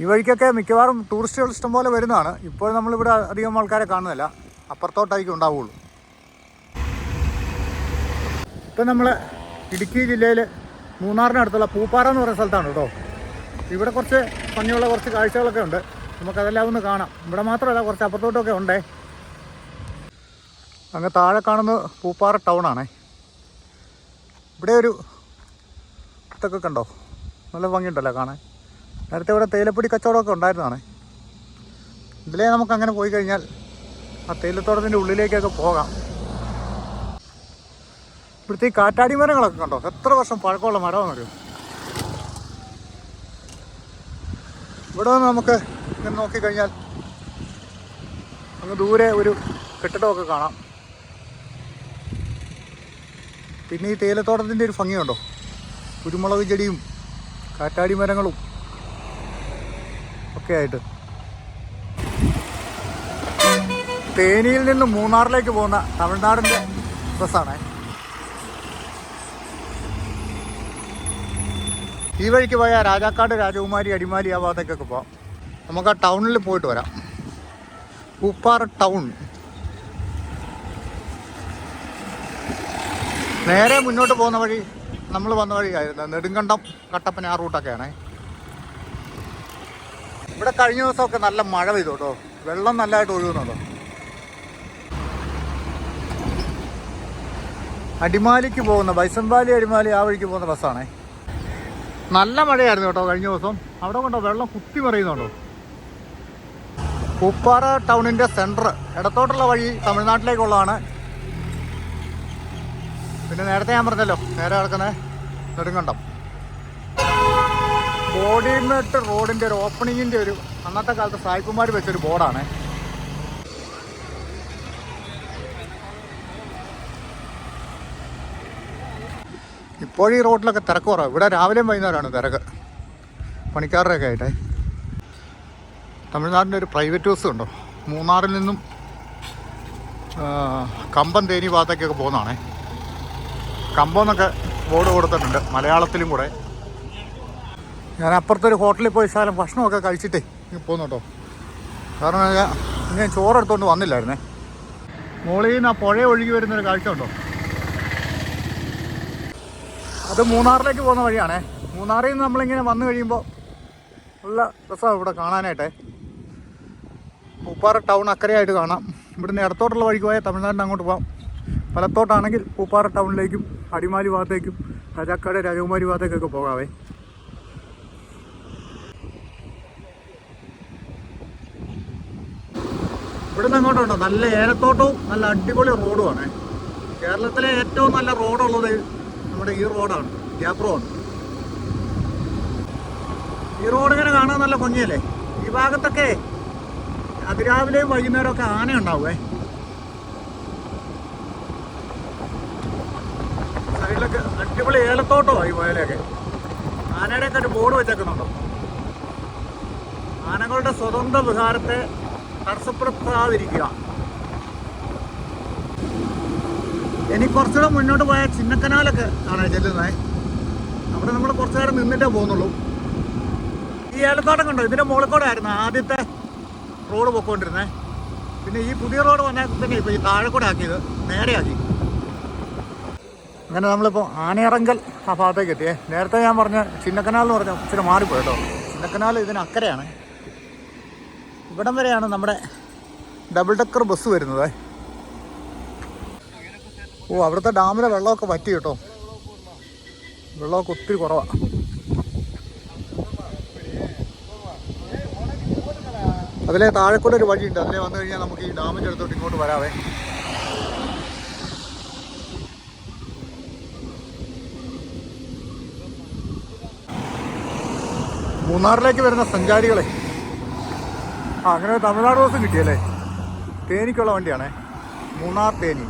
ഈ വഴിക്കൊക്കെ മിക്കവാറും ടൂറിസ്റ്റുകൾ ഇഷ്ടംപോലെ വരുന്നതാണ്. ഇപ്പോൾ നമ്മളിവിടെ അധികം ആൾക്കാരെ കാണുന്നില്ല. അപ്പുറത്തോട്ടായിരിക്കും ഉണ്ടാവുകയുള്ളൂ ഇപ്പം നമ്മൾ ഇടുക്കി ജില്ലയിൽ മൂന്നാറിനടുത്തുള്ള പൂപ്പാറ എന്ന് പറയുന്ന സ്ഥലത്താണ് കേട്ടോ. ഇവിടെ കുറച്ച് ഭംഗിയുള്ള കുറച്ച് കാഴ്ചകളൊക്കെ ഉണ്ട്. നമുക്കതെല്ലാം ഒന്ന് കാണാം. ഇവിടെ മാത്രമല്ല കുറച്ച് അപ്പുറത്തോട്ടൊക്കെ ഉണ്ടേ. അങ്ങ് താഴെ കാണുന്നത് പൂപ്പാറ ടൗണാണേ ഇവിടെ ഒരു ഇതൊക്കെ കണ്ടോ? നല്ല ഭംഗിയുണ്ടല്ലോ കാണാൻ. നേരത്തെ ഇവിടെ തേയിലപ്പൊടി കച്ചവടമൊക്കെ ഉണ്ടായിരുന്നതാണ്. ഇതിലേ നമുക്ക് അങ്ങനെ പോയി കഴിഞ്ഞാൽ ആ തേയിലത്തോട്ടത്തിന്റെ ഉള്ളിലേക്കൊക്കെ പോകാം. ഇവിടുത്തെ ഈ കാറ്റാടി മരങ്ങളൊക്കെ കണ്ടോ? എത്ര വർഷം പഴക്കമുള്ള മരമാണെന്നറിയോ? ഇവിടെ നിന്ന് നമുക്ക് ഇങ്ങനെ നോക്കിക്കഴിഞ്ഞാൽ അങ്ങ് ദൂരെ ഒരു കെട്ടിടമൊക്കെ കാണാം. പിന്നെ ഈ തേയിലത്തോട്ടത്തിന്റെ ഒരു ഭംഗിയുണ്ടോ? കുരുമുളക് ചെടിയും കാറ്റാടി മരങ്ങളും. ഒക്കെ ആയിട്ട്. തേനിയിൽ നിന്ന് മൂന്നാറിലേക്ക് പോകുന്ന തമിഴ്നാടിന്റെ ബസ്സാണ്. ഈ വഴിക്ക് പോയാൽ രാജാക്കാട് രാജകുമാരി അടിമാലി ആ ഭാഗത്തേക്കൊക്കെ പോവാം. നമുക്ക് ആ ടൗണിൽ പോയിട്ട് വരാം. ഉപ്പാറ ടൗൺ. നേരെ മുന്നോട്ട് പോകുന്ന വഴി നമ്മൾ വന്ന വഴിയായിരുന്നു. നെടുങ്കണ്ടം കട്ടപ്പന ആ റൂട്ടൊക്കെയാണേ. ഇവിടെ കഴിഞ്ഞ ദിവസമൊക്കെ നല്ല മഴ പെയ്തു കേട്ടോ. വെള്ളം നല്ലതായിട്ട് ഒഴുകുന്നുണ്ടോ. അടിമാലിക്ക് പോകുന്ന ബൈസൺവാലി അടിമാലി ആ വഴിക്ക് പോകുന്ന ബസ്സാണേ. നല്ല മഴയായിരുന്നു കേട്ടോ കഴിഞ്ഞ ദിവസം. അവിടെ കൊണ്ടോ വെള്ളം കുത്തി മറിയുന്നുണ്ടോ? കുപ്പാറ ടൗണിന്റെ സെന്റർ ഇടത്തോട്ടുള്ള വഴി തമിഴ്നാട്ടിലേക്കുള്ളതാണ്. പിന്നെ നേരത്തെ ഞാൻ പറഞ്ഞല്ലോ നേരെ കിടക്കുന്നത് നെടുങ്കണ്ടം. ബോഡിമെട്ട് റോഡിന്റെ ഒരു ഓപ്പണിങ്ങിന്റെ ഒരു അന്നത്തെ കാലത്ത് സായിപ്പുമാർ വെച്ചൊരു ബോർഡാണ്. ഇപ്പോഴീ റോഡിലൊക്കെ തിരക്ക് കുറവാണ് ഇവിടെ രാവിലെയും വൈകുന്നേരമാണ് തിരക്ക്. പണിക്കാരുടെയൊക്കെ ആയിട്ടേ. തമിഴ്നാടിന്റെ ഒരു പ്രൈവറ്റ് ബസ് ഉണ്ടോ? മൂന്നാറിൽ നിന്നും കമ്പം തേനി ഭാഗത്തേക്കൊക്കെ പോകുന്നതാണേ. കമ്പം എന്നൊക്കെ ബോർഡ് കൊടുത്തിട്ടുണ്ട്. മലയാളത്തിലും കൂടെ. ഞാൻ അപ്പുറത്തൊരു ഹോട്ടലിൽ പോയി ശാലം ഭക്ഷണമൊക്കെ കഴിച്ചിട്ടേ പോന്നു കേട്ടോ കാരണം ഞാൻ ചോറെടുത്തോണ്ട് വന്നില്ലായിരുന്നേ. മുകളിൽ നിന്ന് ആ പുഴ ഒഴുകി വരുന്നൊരു കാഴ്ച ഉണ്ടോ അത് മൂന്നാറിലേക്ക് പോകുന്ന വഴിയാണേ. മൂന്നാറിൽ നിന്ന് നമ്മളിങ്ങനെ വന്നു കഴിയുമ്പോൾ നല്ല രസമാണ് ഇവിടെ കാണാനായിട്ടേ. പൂപ്പാറ ടൗൺ അക്കരയായിട്ട് കാണാം. ഇവിടുന്ന് ഇടത്തോട്ടുള്ള വഴിക്ക് പോയാൽ തമിഴ്നാടിന് അങ്ങോട്ട് പോകാം വലത്തോട്ടാണെങ്കിൽ പൂപ്പാറ ടൗണിലേക്കും അടിമാലി ഭാഗത്തേക്കും രാജാക്കാട് രാജകുമാരി ഭാഗത്തേക്കൊക്കെ പോകാവേ. ഇവിടുന്ന് അങ്ങോട്ടുണ്ടോ? നല്ല ഏലത്തോട്ടവും നല്ല അടിപൊളി റോഡുമാണ് കേരളത്തിലെ ഏറ്റവും നല്ല റോഡുള്ളത് നമ്മുടെ ഈ റോഡാണ് ഗ്യാപ് റോഡ് ഈ റോഡ് ഇങ്ങനെ കാണാൻ നല്ല ഭംഗിയല്ലേ? ഈ ഭാഗത്തൊക്കെ അതിരാവിലെയും വൈകുന്നേരമൊക്കെ ആന ഉണ്ടാവുമേ സൈഡിലൊക്കെ അടിപൊളി ഏലത്തോട്ടമാണ് ഈ വയലൊക്കെ. ആനയുടെയൊക്കെ ഒരു ബോർഡ് വെച്ചേക്കുന്നുണ്ടോ. ആനകളുടെ സ്വതന്ത്ര വിഹാരത്തെ തടസ്സപ്പെടുത്താതിരിക്കുക. ഇനി കുറച്ചുകൂടെ മുന്നോട്ട് പോയ ചിന്നക്കനാലൊക്കെ ആണ് ചെല്ലുന്നത് അവിടെ നമ്മൾ കുറച്ചു നേരം നിന്നിട്ടേ പോകുന്നുള്ളൂ. ഈ ഏലത്തോട്ടം കണ്ടോ? ഇതിന്റെ മുകളിൽ കൂടെ ആയിരുന്നു ആദ്യത്തെ റോഡ് പൊക്കോണ്ടിരുന്നത് പിന്നെ ഈ പുതിയ റോഡ് വന്നാൽ പിന്നെ ഇപ്പോൾ ഈ താഴെ കൂടെ ആക്കിയത്. നേരെയാക്കി അങ്ങനെ നമ്മളിപ്പോൾ ആനയിറങ്കൽ ആ ഭാഗത്തേക്ക് എത്തിയേ. നേരത്തെ ഞാൻ പറഞ്ഞ ചിന്നക്കനാൽ എന്ന് പറഞ്ഞ ഇച്ചിരി മാറിപ്പോയി കേട്ടോ. ചിന്നക്കനാൽ ഇതിന് അക്കരെയാണ്. ഇവിടം വരെയാണ് നമ്മുടെ ഡബിൾ ഡെക്കർ ബസ് വരുന്നത്. ഓ അവിടുത്തെ ഡാമിലെ വെള്ളമൊക്കെ പറ്റി കേട്ടോ. വെള്ളമൊക്കെ ഒത്തിരി കുറവാണ് അതിലെ താഴെക്കൂടെ ഒരു വഴിയുണ്ട്. അതിലെ വന്നു കഴിഞ്ഞാൽ നമുക്ക് ഈ ഡാമിന്റെ അടുത്തോട്ട് ഇങ്ങോട്ട് വരാവേ. മൂന്നാറിലേക്ക് വരുന്ന സഞ്ചാരികളെ അങ്ങനെ തമിഴ്നാട് ബസ് കിട്ടിയല്ലേ? തേനിക്കുള്ള വണ്ടിയാണേ. മൂന്നാർ തേനി.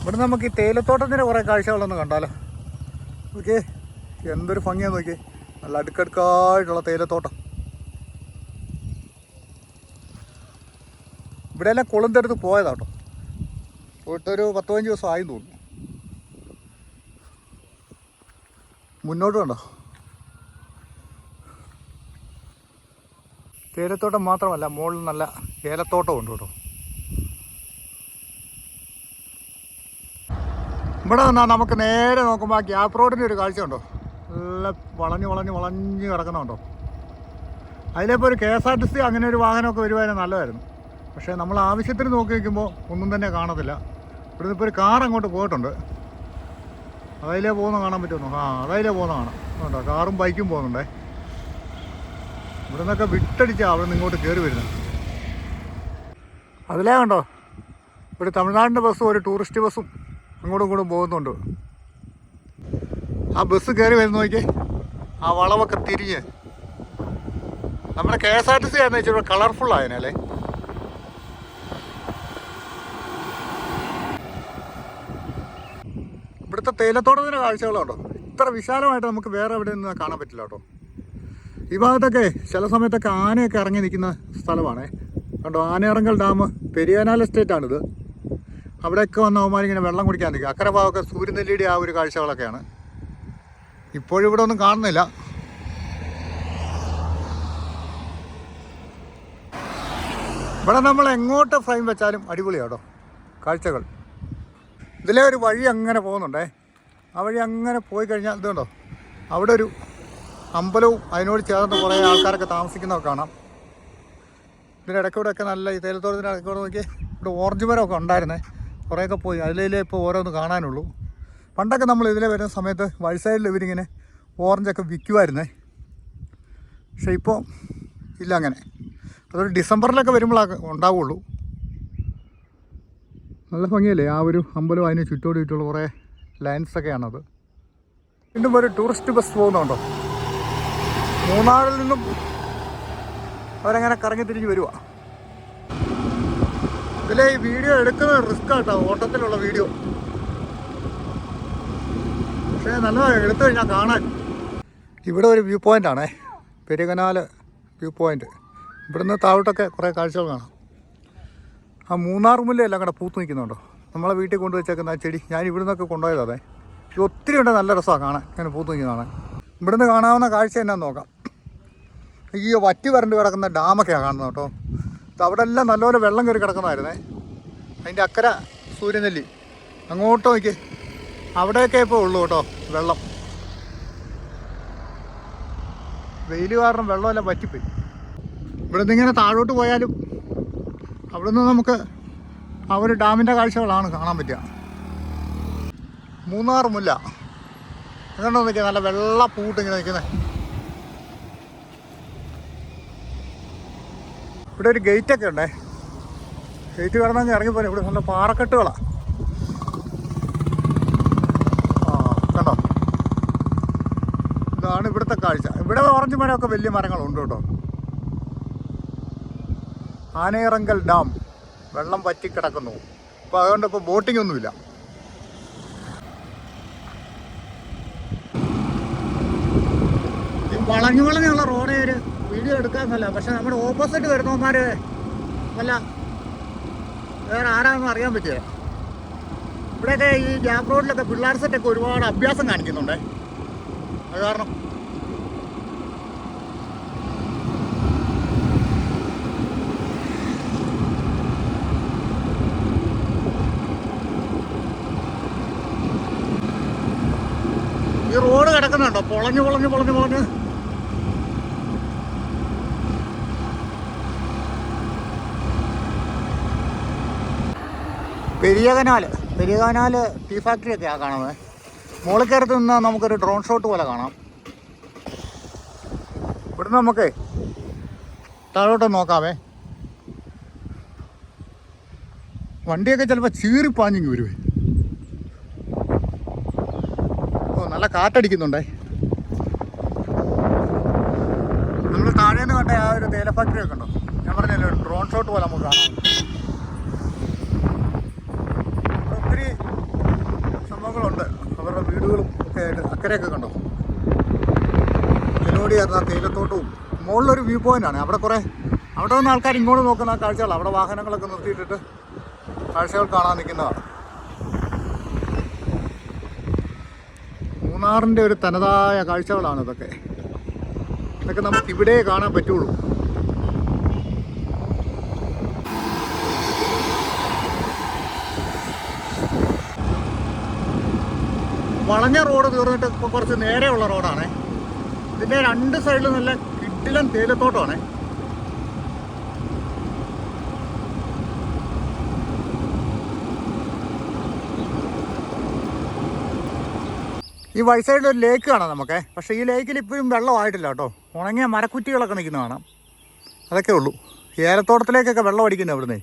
ഇവിടെ നമുക്ക് ഈ തേയിലത്തോട്ടത്തിന്റെ കുറേ കാഴ്ചകളൊന്ന് കണ്ടാലോ? ഓക്കെ എന്തൊരു ഭംഗിയാന്ന് നോക്കിയേ. നല്ല അടുക്കടുക്കായിട്ടുള്ള തേയിലത്തോട്ടം. ഇവിടെ എല്ലാം കുളന്തെടുത്ത് പോയതാട്ടോ പോയിട്ടൊരു പത്ത് പതിനഞ്ച് ദിവസം ആയി തോന്നുന്നു. മുന്നോട്ട് കണ്ടോ? തേയിലത്തോട്ടം മാത്രമല്ല മുകളിൽ നല്ല ഏലത്തോട്ടം ഉണ്ട് കേട്ടോ. ഇവിടെ നിന്നാൽ നമുക്ക് നേരെ നോക്കുമ്പോൾ ഗ്യാപ്പ് റോഡിന്റെ ഒരു കാഴ്ച ഉണ്ടോ? നല്ല വളഞ്ഞ് വളഞ്ഞ് വളഞ്ഞ് കിടക്കുന്നുണ്ടോ അതിലിപ്പോൾ ഒരു K S R T C അങ്ങനെ ഒരു വാഹനമൊക്കെ വരുവാനും നല്ലതായിരുന്നു. പക്ഷേ നമ്മൾ ആവശ്യത്തിന് നോക്കി നിൽക്കുമ്പോൾ ഒന്നും തന്നെ കാണത്തില്ല. ഇവിടുന്ന് ഇപ്പോൾ ഒരു കാർ അങ്ങോട്ട് പോയിട്ടുണ്ട്. അതിലേ പോകുന്ന കാണാൻ പറ്റുന്നു ആ അതിലേ പോകുന്ന കാണാം. കേട്ടോ കാറും ബൈക്കും പോകുന്നുണ്ടേ. ഇവിടെ നിന്നൊക്കെ വിട്ടടിച്ചാണ് അവിടെ നിന്ന് ഇങ്ങോട്ട് കയറി വരുന്നത് അതിലേ കണ്ടോ? ഇവിടെ തമിഴ്നാടിന്റെ ബസ്സും ഒരു ടൂറിസ്റ്റ് ബസ്സും അങ്ങോട്ടും ഇങ്ങോട്ടും പോകുന്നുണ്ട്. ആ ബസ് കയറി വരുന്ന നോക്കി ആ വളവൊക്കെ തിരിഞ്ഞ്. നമ്മുടെ K S R T C ആയിരുന്നു ഇച്ചിരി കളർഫുൾ ആയതിനല്ലേ ഇവിടുത്തെ തേയിലത്തോട്ടത്തിന്റെ കാഴ്ചകളുണ്ടോ ഇത്ര വിശാലമായിട്ട് നമുക്ക് വേറെ എവിടെ നിന്ന് കാണാൻ പറ്റില്ല കേട്ടോ. ഈ ഭാഗത്തൊക്കെ ചില സമയത്തൊക്കെ ആനയൊക്കെ ഇറങ്ങി നിൽക്കുന്ന സ്ഥലമാണേ. കണ്ടോ ആനയിറങ്കൽ ഡാം പെരിയാനാൽ എസ്റ്റേറ്റ് ആണിത് അവിടെയൊക്കെ വന്ന അവന്മാരിങ്ങനെ വെള്ളം കുടിക്കാൻ നിൽക്കുക. അക്കരെ ഭാഗമൊക്കെ സൂര്യനെല്ലിയുടെ ആ ഒരു കാഴ്ചകളൊക്കെയാണ്. ഇപ്പോഴും ഇവിടെ ഒന്നും കാണുന്നില്ല. ഇവിടെ നമ്മൾ എങ്ങോട്ട് ഫ്രെയിം വെച്ചാലും അടിപൊളിയാട്ടോ കാഴ്ചകൾ. ഇതിലെ ഒരു വഴി അങ്ങനെ പോകുന്നുണ്ടേ. ആ വഴി അങ്ങനെ പോയി കഴിഞ്ഞാൽ ഇതുണ്ടോ അവിടെ ഒരു അമ്പലവും അതിനോട് ചേർന്ന് കുറേ ആൾക്കാരൊക്കെ താമസിക്കുന്നതൊക്കെ കാണാം. ഇതിന്റെ ഇടയ്ക്കൂടെയൊക്കെ നല്ല ഈ തേലത്തോടത്തിന്റെ ഇടയ്ക്കൂടെ നോക്കി ഇവിടെ ഓറഞ്ച് മരമൊക്കെ ഉണ്ടായിരുന്നേ. കുറേയൊക്കെ പോയി. അതിലേ ഇപ്പോൾ ഓരോന്ന് കാണാനുള്ളൂ. പണ്ടൊക്കെ നമ്മൾ ഇതിലെ വരുന്ന സമയത്ത് വഴി സൈഡിൽ ഇവരിങ്ങനെ ഓറഞ്ചൊക്കെ വിൽക്കുമായിരുന്നേ പക്ഷേ ഇപ്പോൾ ഇല്ല അങ്ങനെ. അതൊരു ഡിസംബറിലൊക്കെ വരുമ്പോഴാണ് ഉണ്ടാവുള്ളൂ. നല്ല ഭംഗിയല്ലേ ആ ഒരു അമ്പലം അതിന് ചുറ്റോട് ചുറ്റുള്ള കുറേ ലൈൻസൊക്കെയാണത് വീണ്ടും ഒരു ടൂറിസ്റ്റ് ബസ് പോകുന്നുണ്ടോ? മൂന്നാറിൽ നിന്നും അവരങ്ങനെ കറങ്ങി തിരിഞ്ഞ് വരുവാ. ഇതിലെ ഈ വീഡിയോ എടുക്കുന്നത് റിസ്ക് ആട്ടോ ഓട്ടത്തിലുള്ള വീഡിയോ. പക്ഷേ നല്ലതാണ് എടുത്തു കഴിഞ്ഞാൽ കാണാൻ. ഇവിടെ ഒരു വ്യൂ പോയിന്റ് ആണേ പെരുകനാല് വ്യൂ പോയിന്റ് ഇവിടുന്ന് താഴോട്ടൊക്കെ കുറേ കാഴ്ചകൾ കാണാം. ആ മൂന്നാർ മുല്ല എല്ലാം കൂടെ പൂത്ത് നിൽക്കുന്നുണ്ടോ? നമ്മളെ വീട്ടിൽ കൊണ്ടുവച്ചേക്കുന്ന ആ ചെടി ഞാൻ ഇവിടെ നിന്നൊക്കെ കൊണ്ടുപോയതേ ഇത് ഒത്തിരി ഉണ്ട് നല്ല രസമാണ് കാണാൻ. ഇങ്ങനെ പൂത്ത് നിൽക്കുന്ന കാണാൻ ഇവിടുന്ന് കാണാവുന്ന കാഴ്ച എന്നാന്ന് നോക്കാം. ഈ വറ്റി വരണ്ട് കിടക്കുന്ന ഡാമൊക്കെയാണ് കാണുന്നത് കേട്ടോ. അവിടെ എല്ലാം നല്ലപോലെ വെള്ളം കയറി കിടക്കുന്നതായിരുന്നേ. അതിന്റെ അക്കര സൂര്യനെല്ലി. അങ്ങോട്ട് നോക്കി അവിടെയൊക്കെ ഇപ്പോൾ ഉള്ളൂ കേട്ടോ വെള്ളം. വെയിൽ കാരണം വെള്ളമെല്ലാം വറ്റിപ്പോയി. ഇവിടെ നിന്ന് ഇങ്ങനെ താഴോട്ട് പോയാലും അവിടെ നിന്ന് നമുക്ക് ആ ഒരു ഡാമിന്റെ കാഴ്ചകളാണ് കാണാൻ പറ്റുക. മൂന്നാർ മുല്ല. എന്താണോ നിൽക്കുക നല്ല വെള്ള പൂട്ട് ഇങ്ങനെ നിൽക്കുന്നത് ഇവിടെ ഒരു ഗേറ്റൊക്കെ ഉണ്ടേ. ഗേറ്റ് കടന്നു ഇറങ്ങിപ്പോലെ ഇവിടെ നല്ല പാറക്കെട്ടുകളാണ് ആ കണ്ടോ? ഇവിടുത്തെ കാഴ്ച. ഇവിടെ ഓറഞ്ച് മരമൊക്കെ വലിയ മരങ്ങളുണ്ട് കേട്ടോ. ആനയിറങ്കൽ ഡാം. വെള്ളം വറ്റിക്കിടക്കുന്നു. അപ്പോൾ അതുകൊണ്ട് ഇപ്പോൾ ബോട്ടിംഗ് ഒന്നുമില്ല. വളഞ്ഞു വളഞ്ഞുള്ള റോഡ് ഒരു വീഡിയോ എടുക്കാമെന്നല്ല പക്ഷെ നമ്മുടെ ഓപ്പോസിറ്റ് വരുന്നവന്മാർ നല്ല വേറെ ആരാണെന്ന് അറിയാൻ പറ്റിയ ഇവിടെയൊക്കെ ഈ ഗ്യാപ് റോഡിലൊക്കെ പിള്ളേർ സെറ്റൊക്കെ ഒരുപാട് അഭ്യാസം കാണിക്കുന്നുണ്ട്. അത് കാരണം. ഈ റോഡ് കിടക്കുന്നുണ്ടോ? പൊളഞ്ഞു പൊളഞ്ഞു പൊളഞ്ഞു പൊളഞ്ഞ്. Periya canal Periya canal tea factory ഒക്കെയാ കാണുന്നത്. മുകളിക്കരത്ത് നിന്ന് നമുക്കൊരു ഡ്രോൺ ഷോട്ട് പോലെ കാണാം. ഇവിടുന്ന് നമുക്ക് താഴോട്ട് നോക്കാവേ വണ്ടിയൊക്കെ ചിലപ്പോൾ ചീറിപ്പാഞ്ഞിങ്ങി വരുവേ. ഓ നല്ല കാറ്റടിക്കുന്നുണ്ടേ. നമ്മൾ താഴേന്ന് കണ്ട ആ ഒരു തേയില ഫാക്ടറി ഒക്കെ ഉണ്ടോ? ഞാൻ പറഞ്ഞല്ലോ ഡ്രോൺ ഷോട്ട് പോലെ നമുക്ക് കാണാം ഇവിടെ ഒത്തിരി സംഭവങ്ങളുണ്ട് അവരുടെ വീടുകളും ഒക്കെ ആയിട്ട് അക്കരെയൊക്കെ കണ്ടോ? ഇതിനോട് ചേർന്ന തേയിലത്തോട്ടവും മുകളിലൊരു വ്യൂ പോയിന്റ് ആണ്. അവിടെ കുറേ അവിടെ നിന്ന് ആൾക്കാർ ഇങ്ങോട്ട് നോക്കുന്ന കാഴ്ചകൾ അവിടെ വാഹനങ്ങളൊക്കെ നിർത്തിയിട്ടിട്ട് കാഴ്ചകൾ കാണാൻ നിൽക്കുന്നതാണ്. മൂന്നാറിന്റെ ഒരു തനതായ കാഴ്ചകളാണ് ഇതൊക്കെ. ഇതൊക്കെ നമുക്ക് ഇവിടെ കാണാൻ പറ്റുള്ളൂ. വളഞ്ഞ റോഡ് തീർന്നിട്ട് ഇപ്പോൾ കുറച്ച് നേരെയുള്ള റോഡാണ്. ഇതിന്റെ രണ്ട് സൈഡിലും നല്ല കിട്ടിലും തേയിലത്തോട്ടമാണ്. ഈ വൈ സൈഡിൽ ഒരു ലേക്ക് കാണാം നമുക്ക്. പക്ഷേ ഈ ലേക്കിൽ ഇപ്പോഴും വെള്ളമായിട്ടില്ല കേട്ടോ. ഉണങ്ങിയ മരക്കുറ്റികളൊക്കെ നിൽക്കുന്ന കാണാം. അതൊക്കെ ഉള്ളൂ. ഏലത്തോട്ടത്തിലേക്കൊക്കെ വെള്ളം അടിക്കുന്നത് അവിടുന്ന്.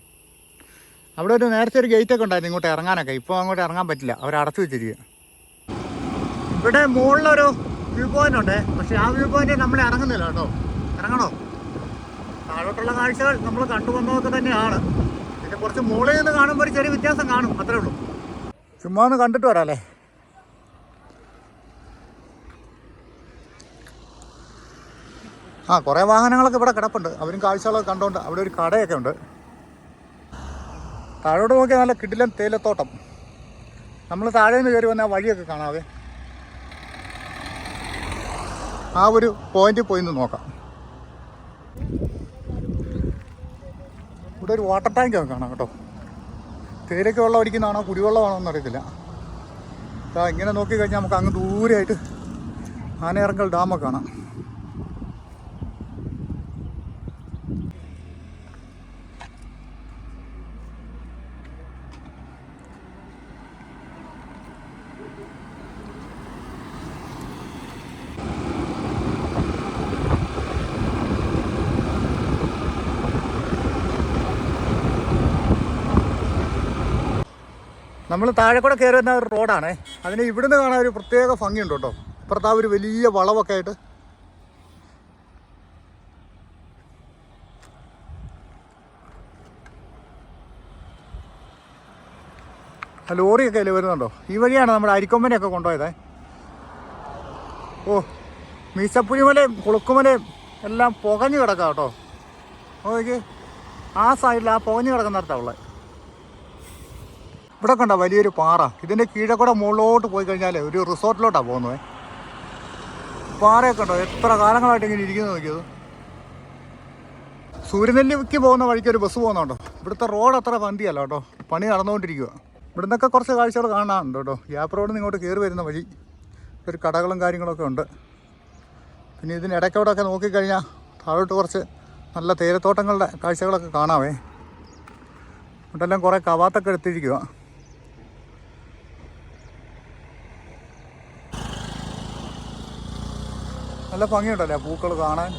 അവിടെ ഒരു നേരത്തെ ഒരു ഗേറ്റൊക്കെ ഉണ്ടായിരുന്നു. ഇങ്ങോട്ട് ഇറങ്ങാനൊക്കെ. ഇപ്പോൾ അങ്ങോട്ട് ഇറങ്ങാൻ പറ്റില്ല. അവർ അടച്ചു വെച്ചിരിക്കുക ഇവിടെ മുകളിലൊരു വ്യൂ പോയിന്റ് ഉണ്ട്. പക്ഷേ ആ വ്യൂ പോയിന്റ് നമ്മൾ ഇറങ്ങുന്നില്ല കേട്ടോ. ഇറങ്ങണോ? താഴോട്ടുള്ള കാഴ്ചകൾ നമ്മൾ കണ്ടുവന്നതൊക്കെ തന്നെയാണ്. പിന്നെ കുറച്ച് മുകളിൽ നിന്ന് കാണുമ്പോൾ ഒരു ചെറിയ വ്യത്യാസം കാണും. അത്രേ ഉള്ളൂ. ചുമ്മാ ഒന്ന് കണ്ടിട്ട് വരാല്ലേ? ആ കുറേ വാഹനങ്ങളൊക്കെ ഇവിടെ കിടപ്പുണ്ട്. അവരും കാഴ്ചകളൊക്കെ കണ്ടുകൊണ്ട് അവിടെ ഒരു കടയൊക്കെ ഉണ്ട്. താഴോട്ട് നോക്കിയാൽ നല്ല കിടിലൻ തേയിലത്തോട്ടം. നമ്മൾ താഴെ നിന്ന് കയറി വന്ന വഴിയൊക്കെ കാണാവേ. ആ ഒരു പോയിന്റ് പോയി നോക്കാം. ഇവിടെ ഒരു വാട്ടർ ടാങ്ക് ഒക്കെ കാണാം കേട്ടോ. തേയിലയ്ക്ക് വെള്ളം അടിക്കുന്നതാണോ കുടിവെള്ളമാണോ എന്നറിയത്തില്ല ഇങ്ങനെ നോക്കി കഴിഞ്ഞാൽ നമുക്ക് അങ്ങ് ദൂരെയായിട്ട് ആനയിറങ്കൽ ഡാമൊക്കെ കാണാം. നമ്മൾ താഴെ കൂടെ കയറി വരുന്ന റോഡാണ്. അതിന് ഇവിടുന്ന് കാണാൻ ഒരു പ്രത്യേക ഭംഗിയുണ്ട് കേട്ടോ. ഇപ്പുറത്ത് ആ ഒരു വലിയ വളവൊക്കെ ആയിട്ട്. ലോറിയൊക്കെ അതിൽ വരുന്നുണ്ടോ? ഈ വഴിയാണ് നമ്മുടെ അരിക്കൊമ്പനെയൊക്കെ കൊണ്ടുപോയത്. ഓ മീശപ്പുലിമലയും കുളുക്കുമലയും എല്ലാം പുകഞ്ഞു കിടക്കാം കേട്ടോ. ഓക്കെ ആ സൈഡിൽ ആ പുകഞ്ഞു കിടക്കുന്നിടത്താണ് ഉള്ളത്. ഇവിടെ കണ്ട വലിയൊരു പാറ. ഇതിന്റെ കീഴെ കൂടെ മുകളിലോട്ട് പോയി കഴിഞ്ഞാൽ ഒരു റിസോർട്ടിലോട്ടാണ് പോകുന്നത് പാറയൊക്കെ ഉണ്ടോ എത്ര കാലങ്ങളായിട്ട് ഇങ്ങനെ ഇരിക്കുന്നു നോക്കിയത് സൂര്യനെല്ലിക്ക് പോകുന്ന വഴിക്ക് ഒരു ബസ് പോകുന്നുണ്ടോ ഇവിടുത്തെ റോഡ് അത്ര പന്തിയല്ല കേട്ടോ. പണി നടന്നുകൊണ്ടിരിക്കുക ഇവിടെ നിന്നൊക്കെ കുറച്ച് കാഴ്ചകൾ കാണാനുണ്ട് കേട്ടോ. ഗ്യാപ്പ് റോഡിൽ നിന്ന് ഇങ്ങോട്ട് കയറി വരുന്ന വഴി ഒരു കടകളും കാര്യങ്ങളൊക്കെ ഉണ്ട്. പിന്നെ ഇതിന് ഇടയ്ക്കോടൊക്കെ നോക്കിക്കഴിഞ്ഞാൽ താഴോട്ട് കുറച്ച് നല്ല തേയിലത്തോട്ടങ്ങളുടെ കാഴ്ചകളൊക്കെ കാണാവേ. ഇവിടെല്ലാം കുറേ കവാത്തൊക്കെ എടുത്തിരിക്കുക നല്ല ഭംഗിയുണ്ടല്ലേ? പൂക്കൾ കാണാൻ.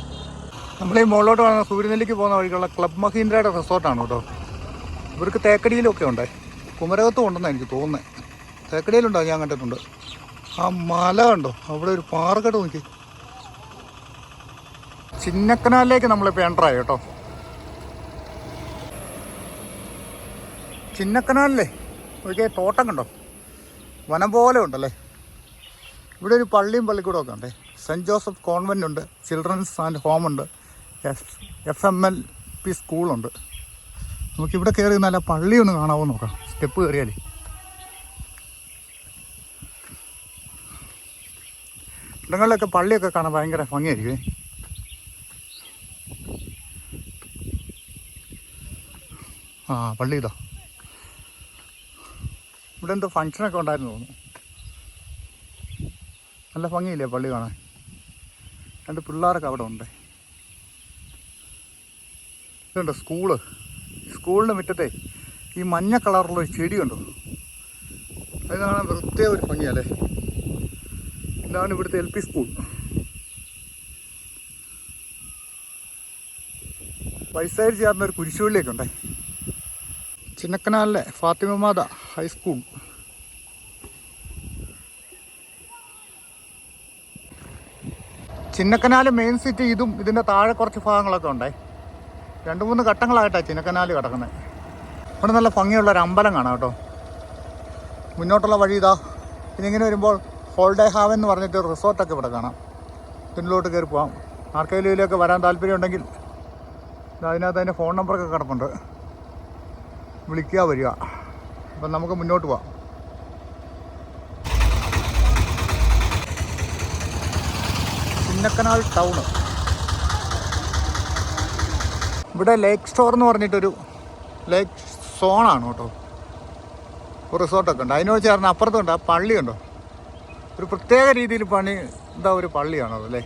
നമ്മൾ ഈ മുകളിലോട്ട് വന്ന സൂര്യനെല്ലിക്ക് പോകുന്ന വഴിക്കുള്ള ക്ലബ് മഹീന്ദ്രയുടെ റിസോർട്ടാണ് കേട്ടോ. ഇവർക്ക് തേക്കടിയിലൊക്കെ ഉണ്ട്. കുമരകത്തും ഉണ്ടെന്നാണ് എനിക്ക് തോന്നുന്നത് തേക്കടിയിലുണ്ടോ? ഞാൻ കണ്ടിട്ടുണ്ട്. ആ മല കണ്ടോ? അവിടെ ഒരു പാറക്കെട്ട് നോക്കി. ചിന്നക്കനാലിലേക്ക് നമ്മളിപ്പോൾ എന്ററായി കേട്ടോ. ചിന്നക്കനാലിലെ ഒരിക്കൽ തോട്ടം കണ്ടോ? വനം പോലെ ഉണ്ടല്ലേ? ഇവിടെ ഒരു പള്ളിയും പള്ളിക്കൂടമൊക്കെ ഉണ്ടേ. സെന്റ് ജോസഫ് കോൺവെന്റ് ഉണ്ട് ചിൽഡ്രൻസ് ആൻഡ് ഹോം ഉണ്ട്. F F M L P സ്കൂളുണ്ട് നമുക്കിവിടെ കയറി നല്ല പള്ളി ഒന്ന് കാണാമോ നോക്കാം. സ്റ്റെപ്പ് കയറിയാലേ ഇടങ്ങളിലൊക്കെ പള്ളിയൊക്കെ കാണാൻ ഭയങ്കര ഭംഗിയായിരിക്കും ആ പള്ളി ഇതാ. ഇവിടെ എന്തോ ഫങ്ഷനൊക്കെ ഉണ്ടായിരുന്നു തോന്നുന്നു. നല്ല ഭംഗിയില്ലേ പള്ളി കാണാൻ? രണ്ട് പിള്ളേരൊക്കെ അവിടെ ഉണ്ട്. ഇതുണ്ട് സ്കൂൾ. സ്കൂളിന്റെ മുറ്റത്തെ ഈ മഞ്ഞ കളറുള്ള ഒരു ചെടിയുണ്ടോ അത് കാണാൻ വൃത്തിയ ഒരു ഭംഗിയല്ലേ? ഇതാണ് ഇവിടുത്തെ എൽ പി സ്കൂൾ. വൈസൈഡ് ചേർന്ന ഒരു കുരിശുപള്ളിയൊക്കെ ഉണ്ടേ. ചിന്നക്കനാലിലെ Fatima Matha high school. Chinnakanal main city ഇതും ഇതിന്റെ താഴെ കുറച്ച് ഭാഗങ്ങളൊക്കെ ഉണ്ടേ. രണ്ട് മൂന്ന് ഘട്ടങ്ങളായിട്ടാണ് ചിന്നക്കനാൽ കിടക്കുന്നത് ഇവിടെ നല്ല ഭംഗിയുള്ള ഒരു അമ്പലം കാണാം കേട്ടോ. മുന്നോട്ടുള്ള വഴി ഇതാ. പിന്നെ ഇങ്ങനെ വരുമ്പോൾ ഹോൾഡേ ഹാവ് എന്ന് പറഞ്ഞിട്ട് റിസോർട്ടൊക്കെ ഇവിടെ കാണാം. പിന്നിലോട്ട് കയറി പോകാം ആർക്കേലിയിലൊക്കെ വരാൻ താല്പര്യമുണ്ടെങ്കിൽ അതിനകത്ത് അതിന്റെ ഫോൺ നമ്പറൊക്കെ കിടപ്പുണ്ട്. വിളിക്കുക വരിക. അപ്പം നമുക്ക് മുന്നോട്ട് പോവാം. ചിന്നക്കനാൽ ടൗൺ ഇവിടെ ലേക്ക് സ്റ്റോർ എന്ന് പറഞ്ഞിട്ടൊരു ലേക്ക് സോണാണ് കേട്ടോ. ഒരു റിസോർട്ടൊക്കെ ഉണ്ട്. അതിനോട് ചേർന്ന് അപ്പുറത്തുണ്ട് ആ പള്ളിയുണ്ടോ ഒരു പ്രത്യേക രീതിയിൽ പണി എന്താ ഒരു പള്ളിയാണോ അല്ലേ?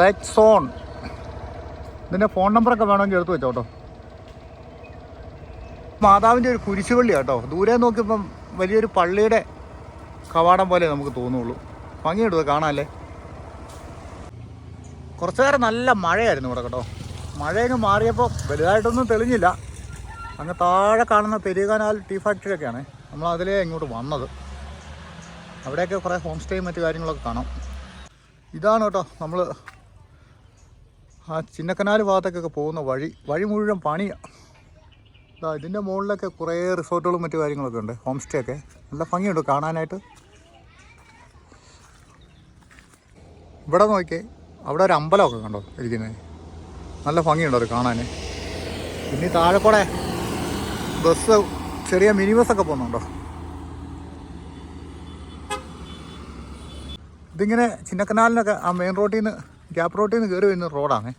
ലേക്ക് സോൺ. ഇതിന്റെ ഫോൺ നമ്പറൊക്കെ വേണമെങ്കിൽ എടുത്തു വെച്ചോ കേട്ടോ. മാതാവിന്റെ ഒരു കുരിശുപള്ളി കേട്ടോ. ദൂരെ നോക്കിയപ്പം വലിയൊരു പള്ളിയുടെ കവാടം പോലെ നമുക്ക് തോന്നുള്ളൂ. ഭംഗിയെടുത്ത് കാണാമല്ലേ കുറച്ചു നേരം നല്ല മഴയായിരുന്നു ഇവിടെ കേട്ടോ. മഴയങ്ങ് മാറിയപ്പോൾ വലുതായിട്ടൊന്നും തെളിഞ്ഞില്ല. അങ്ങ് താഴെ കാണുന്ന പെരുകനാൽ ടീ ഫാക്ടറി ഒക്കെയാണ്. നമ്മൾ അതിലേ ഇങ്ങോട്ട് വന്നത്. അവിടെയൊക്കെ കുറേ ഹോം സ്റ്റേയും മറ്റു കാര്യങ്ങളൊക്കെ കാണാം. ഇതാണ് കേട്ടോ നമ്മൾ ആ ചിന്നക്കനാൽ ഭാഗത്തേക്കൊക്കെ പോകുന്ന വഴി. വഴി മുഴുവൻ പണിയാണ് ഇതാ ഇതിന്റെ മുകളിലൊക്കെ കുറേ റിസോർട്ടുകളും മറ്റു കാര്യങ്ങളൊക്കെ ഉണ്ട്. ഹോം സ്റ്റേ ഒക്കെ. നല്ല ഭംഗിയുണ്ട് കാണാനായിട്ട്. ഇവിടെ നോക്കിയേ. അവിടെ ഒരു അമ്പലമൊക്കെ കണ്ടോ ഇരിക്കുന്നത് നല്ല ഭംഗിയുണ്ടോ അത് കാണാൻ. പിന്നെ താഴെക്കൂടെ താഴെ കൂടെ ബസ് ചെറിയ മിനി ബസ്സൊക്കെ പോകുന്നുണ്ടോ? ഇതിങ്ങനെ ചിന്നക്കനാലിനൊക്കെ ആ മെയിൻ റോട്ടിൽ നിന്ന് ഗ്യാപ്പ് റോട്ടിൽ നിന്ന് കയറി വരുന്ന റോഡാണ്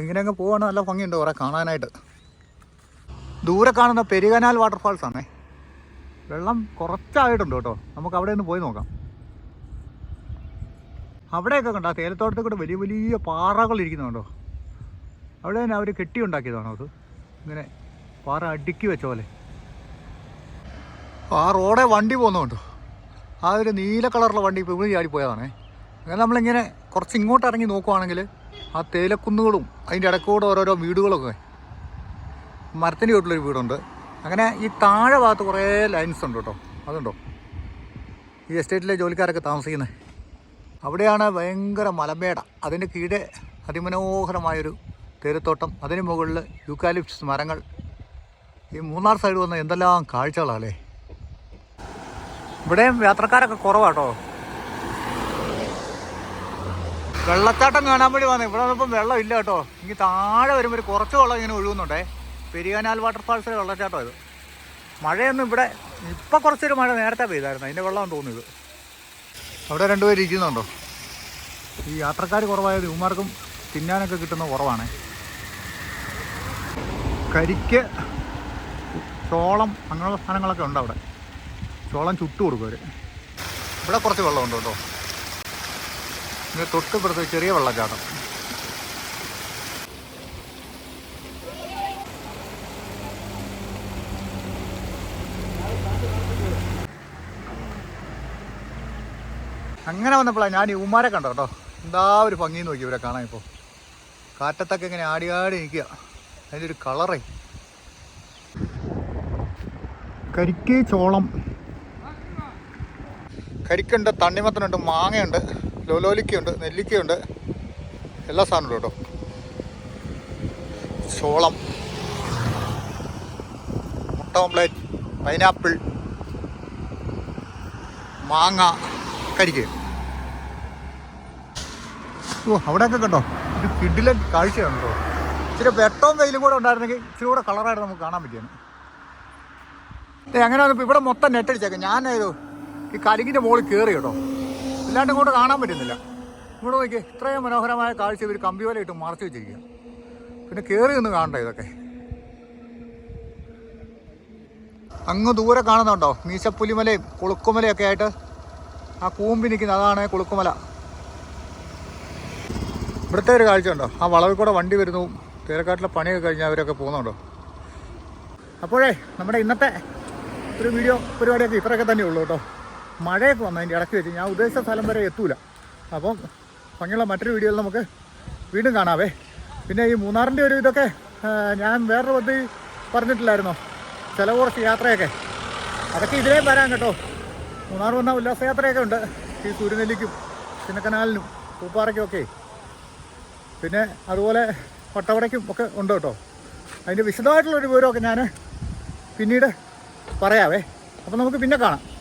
ഇങ്ങനെ അങ്ങ് പോവാണ് നല്ല ഭംഗിയുണ്ട് കുറേ കാണാനായിട്ട്. ദൂരെ കാണുന്ന പെരുകനാൽ വാട്ടർഫാൾസ് ആണേ. വെള്ളം കുറച്ചായിട്ടുണ്ട് കേട്ടോ. നമുക്ക് അവിടെ നിന്ന് പോയി നോക്കാം. അവിടെയൊക്കെ കണ്ടോ? ആ തേയിലത്തോട്ടത്തിൽ കൂടെ വലിയ വലിയ പാറകൾ ഇരിക്കുന്നുണ്ടോ അവിടെ തന്നെ അവർ കെട്ടി ഉണ്ടാക്കിയതാണോ അത്? ഇങ്ങനെ പാറ അടുക്കി വെച്ച പോലെ. ആ റോഡേ വണ്ടി പോകുന്നുണ്ടോ ആ ഒരു നീല കളറുള്ള വണ്ടി ഇപ്പോൾ ഇവിടെ ചാടിപ്പോയതാണേ അങ്ങനെ നമ്മളിങ്ങനെ കുറച്ച് ഇങ്ങോട്ട് ഇറങ്ങി നോക്കുവാണെങ്കിൽ ആ തേയിലക്കുന്നുകളും അതിന്റെ ഇടക്കൂടെ ഓരോരോ വീടുകളൊക്കെ മരത്തിന്റെ വീട്ടിലൊരു വീടുണ്ട്. അങ്ങനെ ഈ താഴെ ഭാഗത്ത് കുറേ ലൈൻസ് ഉണ്ട് കേട്ടോ. അതുണ്ടോ? ഈ എസ്റ്റേറ്റിലെ ജോലിക്കാരൊക്കെ താമസിക്കുന്നത്. അവിടെയാണ് ഭയങ്കര മലമേട. അതിന്റെ കീഴെ അതിമനോഹരമായൊരു തേരത്തോട്ടം. അതിന് മുകളിൽ യൂക്കാലിപ്സ് മരങ്ങൾ. ഈ മൂന്നാർ സൈഡ് വന്ന എന്തെല്ലാം കാഴ്ചകളാണല്ലേ ഇവിടെയും യാത്രക്കാരൊക്കെ കുറവാട്ടോ. വെള്ളച്ചാട്ടം കാണാൻ വേണ്ടി വന്നേ. ഇവിടെ വന്നപ്പം വെള്ളം ഇല്ല കേട്ടോ. ഇനി താഴെ വരുമ്പോൾ ഒരു കുറച്ച് വെള്ളം ഇങ്ങനെ ഒഴുകുന്നുണ്ടേ. പെരിയാനാൽ വാട്ടർഫാൾസിലെ വെള്ളച്ചാട്ടം ഇത്. മഴയൊന്നും ഇവിടെ ഇപ്പം കുറച്ചൊരു മഴ നേരത്തെ പെയ്തായിരുന്നു. അതിന്റെ വെള്ളമാണെന്ന് തോന്നിയത്. അവിടെ രണ്ടുപേര് ഇരിക്കുന്നുണ്ടോ? ഈ യാത്രക്കാർ കുറവായത് ഇവന്മാർക്കും തിന്നാനൊക്കെ കിട്ടുന്ന കുറവാണ്. കരിക്ക് ചോളം അങ്ങനെയുള്ള സാധനങ്ങളൊക്കെ ഉണ്ട് അവിടെ. ചോളം ചുട്ടു കൊടുക്കും അവർ ഇവിടെ കുറച്ച് വെള്ളമുണ്ട് കേട്ടോ. ഇത് തൊട്ട് പുറത്ത് ചെറിയ വെള്ളച്ചാട്ടം. അങ്ങനെ വന്നപ്പോഴാണ് ഞാൻ ഉമ്മാരെ കണ്ടോ കേട്ടോ എന്താ ഒരു ഭംഗി നോക്കി ഇവരെ കാണാൻ ഇപ്പോൾ കാറ്റത്തൊക്കെ ഇങ്ങനെ ആടി ആടി നിൽക്കുക. അതിന്റെ ഒരു കളറേ. കരിക്ക് ചോളം. കരിക്കുണ്ട് തണ്ണിമത്തനുണ്ട് മാങ്ങയുണ്ട് ലോലോലിക്കയുണ്ട് നെല്ലിക്കയുണ്ട്. എല്ലാ സാധനവും കേട്ടോ. ചോളം. മുട്ട ഓംപ്ലേറ്റ് പൈനാപ്പിൾ മാങ്ങ കരിക്ക്. ഓ അവിടെയൊക്കെ കണ്ടോ? ഒരു കിഡിലൻ കാഴ്ചയാണ് കേട്ടോ. ഇച്ചിരി വെട്ടവും വെയിലും കൂടെ ഉണ്ടായിരുന്നെങ്കിൽ ഇച്ചിരി കൂടെ കളറായിട്ട് നമുക്ക് കാണാൻ പറ്റിയാണ് ഏ അങ്ങനെ ഇവിടെ മൊത്തം നെറ്റ് അടിച്ചേക്കാം. ഞാൻ ഇത് ഈ കരിങ്ങിന്റെ മുകളിൽ കയറി കേട്ടോ. ഇല്ലാണ്ട് ഇങ്ങോട്ട് കാണാൻ പറ്റുന്നില്ല. ഇവിടെ നോക്കി ഇത്രയും മനോഹരമായ കാഴ്ച ഇവർ കമ്പി വല ഇട്ട് മറച്ചു വെച്ചിരിക്കുക. പിന്നെ കയറി ഒന്ന് കാണണ്ട ഇതൊക്കെ. അങ്ങ് ദൂരെ കാണുന്നുണ്ടോ? മീശപ്പുലിമലയും കുളുക്കുമലയൊക്കെ ആയിട്ട് ആ കൂമ്പി നിൽക്കുന്ന അതാണ് കുളുക്കുമല. ഇവിടുത്തെ ഒരു കാഴ്ച ഉണ്ടോ ആ വളവിൽ കൂടെ വണ്ടി വരുന്നു. തേരക്കാട്ടിലെ പണിയൊക്കെ കഴിഞ്ഞാൽ അവരൊക്കെ പോകുന്നുണ്ടോ? അപ്പോഴേ നമ്മുടെ ഇന്നത്തെ ഒരു വീഡിയോ പരിപാടിയൊക്കെ ഇത്രയൊക്കെ തന്നെ ഉള്ളൂ കേട്ടോ. മഴയൊക്കെ വന്നു അതിന്റെ ഇടയ്ക്ക് വെച്ച്. ഞാൻ ഉദ്ദേശിച്ച സ്ഥലം വരെ എത്തൂല. അപ്പം ഭംഗിയുള്ള മറ്റൊരു വീഡിയോയിൽ നമുക്ക് വീണ്ടും കാണാവേ. പിന്നെ ഈ മൂന്നാറിന്റെ ഒരു ഇതൊക്കെ ഞാൻ വേറൊരു പദ്ധതി പറഞ്ഞിട്ടില്ലായിരുന്നോ? ചില കുറച്ച് യാത്രയൊക്കെ. അതൊക്കെ ഇതിലേ വരാം കേട്ടോ. മൂന്നാർ വന്ന ഉല്ലാസയാത്രയൊക്കെ ഉണ്ട്. ഈ സൂര്യനെല്ലിക്കും ചിന്നക്കനാലിനും പൂപ്പാറയ്ക്കും ഒക്കെ. പിന്നെ അതുപോലെ പട്ടവടയ്ക്കും ഒക്കെ ഉണ്ട് കേട്ടോ. അതിന്റെ വിശദമായിട്ടുള്ളൊരു വിവരമൊക്കെ ഞാൻ പിന്നീട് പറയാവേ. അപ്പോൾ നമുക്ക് പിന്നെ കാണാം.